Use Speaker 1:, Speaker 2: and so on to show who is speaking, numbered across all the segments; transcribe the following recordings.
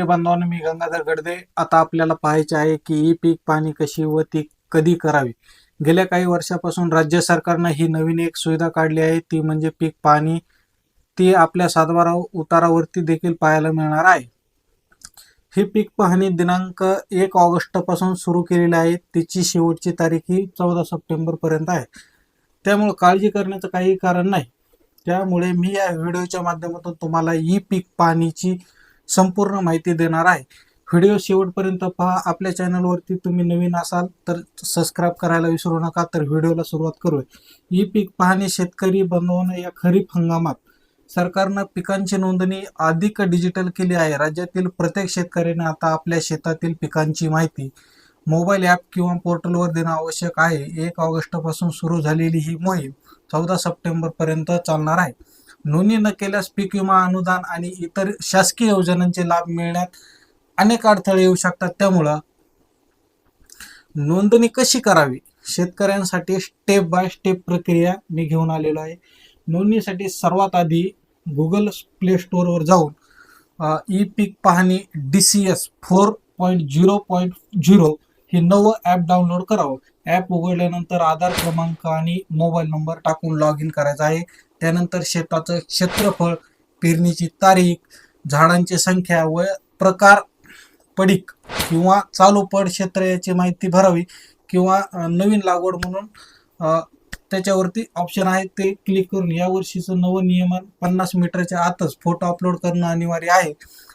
Speaker 1: शेतकरी बांधवांनो मी गंगाधर गडदे. आता आपल्याला पाहायचे आहे की ही पीक पाणी कशी व ती कधी करावी? गेल्या काही वर्षापासून राज्य सरकारनं ही नवीन एक सुविधा काढली आहे. ती म्हणजे पीक पाणी ती आपल्या सातबारा उतारावरती देखील पाहायला मिळणार आहे. ही पीक पाहणी दिनांक एक ऑगस्टपासून सुरू केलेली आहे. तिची शेवटची तारीख ही चौदा सप्टेंबर पर्यंत आहे. त्यामुळे काळजी करण्याचं काही कारण नाही. त्यामुळे मी या व्हिडिओच्या माध्यमातून तुम्हाला ई पीक पाणीची संपूर्ण माहिती देणार आहे. व्हिडिओ शेवटपर्यंत पहा. आपल्या चॅनलवरती तुम्ही नवीन असाल तर सबस्क्राईब करायला विसरू नका. तर व्हिडिओला सुरुवात करूया. ई पीक पाहणे शेतकरी बनवणं या खरीप हंगामात सरकारनं पिकांची नोंदणी अधिक डिजिटल केली आहे. राज्यातील प्रत्येक शेतकऱ्याने आता आपल्या शेतातील पिकांची माहिती मोबाईल ॲप किंवा पोर्टलवर देणं आवश्यक आहे. एक ऑगस्टपासून सुरू झालेली ही मोहीम चौदा सप्टेंबरपर्यंत चालणार आहे. नोंदणी न केल्यास पीक विमा अनुदान आणि इतर शासकीय योजनांचे लाभ मिळण्यात अनेक अडथळे येऊ शकतात. त्यामुळं नोंदणी कशी करावी? शेतकऱ्यांसाठी स्टेप बाय स्टेप प्रक्रिया मी घेऊन आलेलो आहे. नोंदणीसाठी सर्वात आधी गुगल प्ले स्टोअरवर जाऊन ई पीक पाहणी D C S four point zero point zero हे नवं ॲप डाउनलोड करावं. ॲप उघडल्यानंतर आधार क्रमांक आणि मोबाईल नंबर टाकून लॉग इन करायचा आहे. त्यानंतर शेताचं क्षेत्रफळ पेरणीची तारीख झाडांची संख्या व प्रकार पडीक किंवा चालू पड क्षेत्र याची माहिती भरावी किंवा नवीन लागवड म्हणून त्याच्यावरती ऑप्शन आहे. ते क्लिक करून या वर्षीचं नवं नियमन पन्नास मीटरच्या आतच फोटो अपलोड करणं अनिवार्य आहे.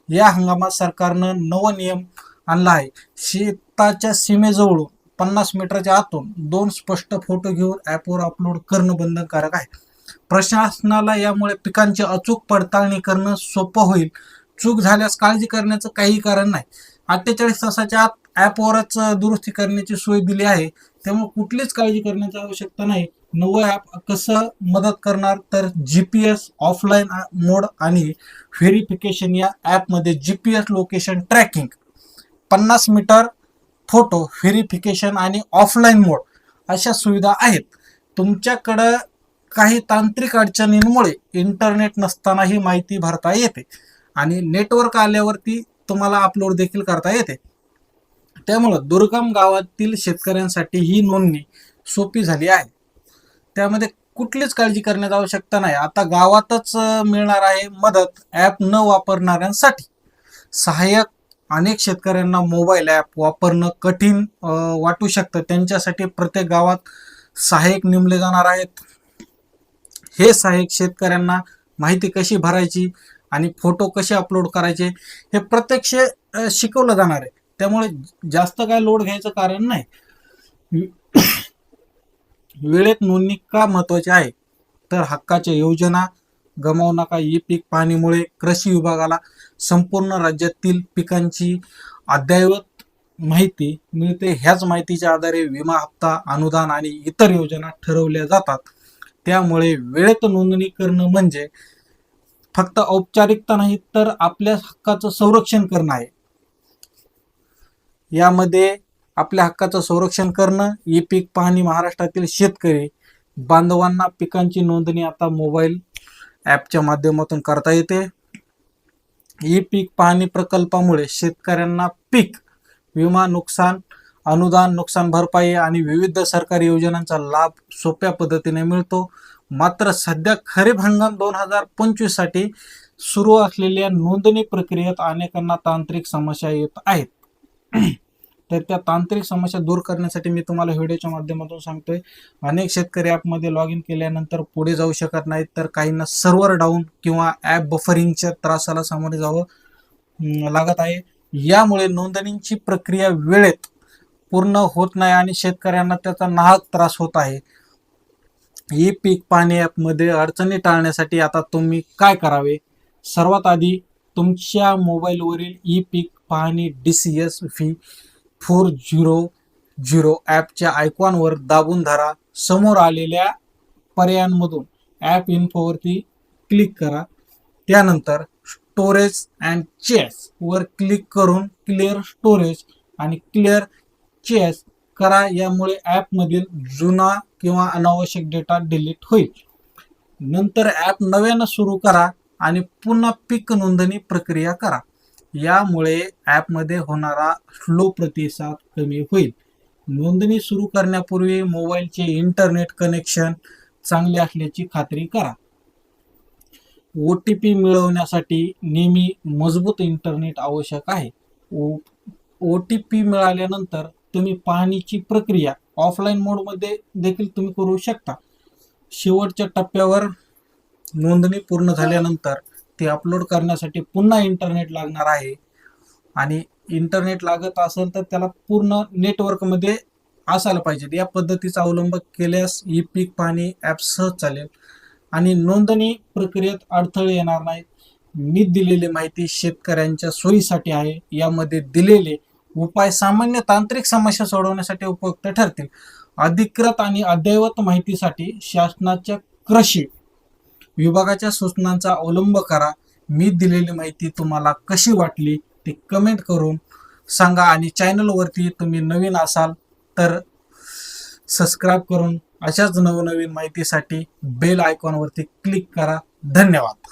Speaker 1: या हंगामात सरकारनं नवं नियम आणला आहे. शेताच्या सीमेजवळून पन्नास मीटरच्या आतून दोन स्पष्ट फोटो घेऊन ॲपवर अपलोड करणं बंधनकारक आहे. प्रशासनाला यामुळे पिकांची अचूक पडताळणी करणं सोपं होईल. चूक झाल्यास काळजी करण्याचं काही कारण नाही. अठ्ठेचाळीस तासाच्या आत ॲपवरच दुरुस्ती करण्याची सोय दिली आहे. त्यामुळे कुठलीच काळजी करण्याची आवश्यकता नाही. नवं ॲप कसं मदत करणार? तर G P S offline mode आणि व्हेरिफिकेशन या ॲपमध्ये G P S location tracking पन्नास मीटर फोटो व्हेरिफिकेशन आणि ऑफलाईन मोड अशा सुविधा आहेत. तुमच्याकडं काही तांत्रिक अडचणींमुळे इंटरनेट नसताना ही माहिती भरता येते. आणि नेटवर्क आल्यावरती तुम्हाला अपलोड देखील करता येते. त्यामुळं दुर्गम गावातील शेतकऱ्यांसाठी ही नोंदणी सोपी झाली आहे. त्यामध्ये कुठलीच काळजी करण्याची आवश्यकता नाही. आता गावातच मिळणार आहे मदत ॲप न वापरणाऱ्यांसाठी. सहाय्यक अनेक शेतकऱ्यांना मोबाईल ॲप वापरणं कठीण वाटू शकतं. त्यांच्यासाठी प्रत्येक गावात सहाय्यक नेमले जाणार आहेत. हे सहाय्यक शेतकऱ्यांना माहिती कशी भरायची आणि फोटो कसे अपलोड करायचे हे प्रत्यक्ष शिकवलं जाणार आहे. त्यामुळे जास्त काय लोड घ्यायचं कारण नाही. वेळेत नोंदणी का महत्वाची आहे? तर हक्काच्या योजना गमावू नका ई पीक पाणीमुळे कृषी विभागाला संपूर्ण राज्यातील पिकांची अद्ययावत माहिती मिळते. ह्याच माहितीच्या आधारे विमा हप्ता अनुदान आणि इतर योजना ठरवल्या जातात. त्यामुळे वेळेत नोंदणी करणं म्हणजे फक्त औपचारिकता नाही तर आपल्या हक्काचं संरक्षण करणं आहे. यामध्ये आपल्या हक्काचं संरक्षण करणं ही पीक पाहणी महाराष्ट्रातील शेतकरी बांधवांना पिकांची नोंदणी आता मोबाईल ॲपच्या माध्यमातून करता येते. ई पीक पाहणी प्रकल्पामुळे शेतकऱ्यांना पीक विमा नुकसान अनुदान नुकसान भरपाई आणि विविध सरकारी योजनांचा लाभ सोप्या पद्धतीने मिळतो. मात्र सध्या खरीप हंगाम दोन हजार पंचवीससाठी सुरू असलेल्या नोंदणी प्रक्रियेत अनेकांना तांत्रिक समस्या येत आहेत. तर त्या तांत्रिक समस्या दूर करण्यासाठी मी तुम्हाला व्हिडिओच्या माध्यमातून सांगतोय अनेक शेतकरी ॲपमध्ये लॉग इन केल्यानंतर पुढे जाऊ शकत नाहीत तर काहींना सर्व्हर डाऊन किंवा ॲप बफरिंगच्या त्रासाला सामोरे जावं लागत आहे. यामुळे नोंदणींची प्रक्रिया वेळेत पूर्ण होत नाही आणि शेतकऱ्यांना त्याचा नाहक त्रास होत आहे. ई पीक पाणी ॲपमध्ये अडचणी टाळण्यासाठी आता तुम्ही काय करावे? सर्वात आधी तुमच्या मोबाईलवरील ई पीक पाहणी D C S V four zero zero ॲपच्या आयकॉनवर दाबून धरा. समोर आलेल्या पर्यायांमधून ॲप इन्फोवरती क्लिक करा. त्यानंतर स्टोरेज अँड चेस वर क्लिक करून क्लिअर स्टोरेज आणि क्लिअर चेस करा यामुळे ॲपमधील जुना किंवा अनावश्यक डेटा डिलीट होईल. नंतर ॲप नव्यानं सुरू करा आणि पुन्हा पीक नोंदणी प्रक्रिया करा. यामुळे ॲपमध्ये होणारा स्लो प्रतिसाद कमी होईल. नोंदणी सुरू करण्यापूर्वी मोबाईलचे इंटरनेट कनेक्शन चांगले असल्याची खात्री करा. ओ टी पी मिळवण्यासाठी नेहमी मजबूत इंटरनेट आवश्यक आहे. ओ टी पी मिळाल्यानंतर तुम्ही पाहणीची प्रक्रिया ऑफलाईन मोडमध्ये देखील तुम्ही करू शकता. शेवटच्या टप्प्यावर नोंदणी पूर्ण झाल्यानंतर ते अपलोड करण्यासाठी पुन्हा इंटरनेट लागणार आहे. आणि इंटरनेट लागत असेल तर त्याला पूर्ण नेटवर्कमध्ये असायला पाहिजे. या पद्धतीचा अवलंब केल्यास ई पीक पाणी ॲप सहज चालेल. आणि नोंदणी प्रक्रियेत अडथळे येणार नाहीत. मी दिलेली माहिती शेतकऱ्यांच्या सोयीसाठी आहे. यामध्ये दिलेले उपाय सामान्य तांत्रिक समस्या सोडवण्यासाठी उपयुक्त ठरतील. अधिकृत आणि अद्ययावत माहितीसाठी शासनाच्या कृषी विभागाच्या सूचनांचा अवलंब करा. मी दिलेली माहिती तुम्हाला कशी वाटली ते कमेंट करून सांगा आणि चॅनलवरती तुम्ही नवीन असाल तर सबस्क्राईब करून अशाच नवनवीन माहितीसाठी बेल आयकॉनवरती क्लिक करा. धन्यवाद.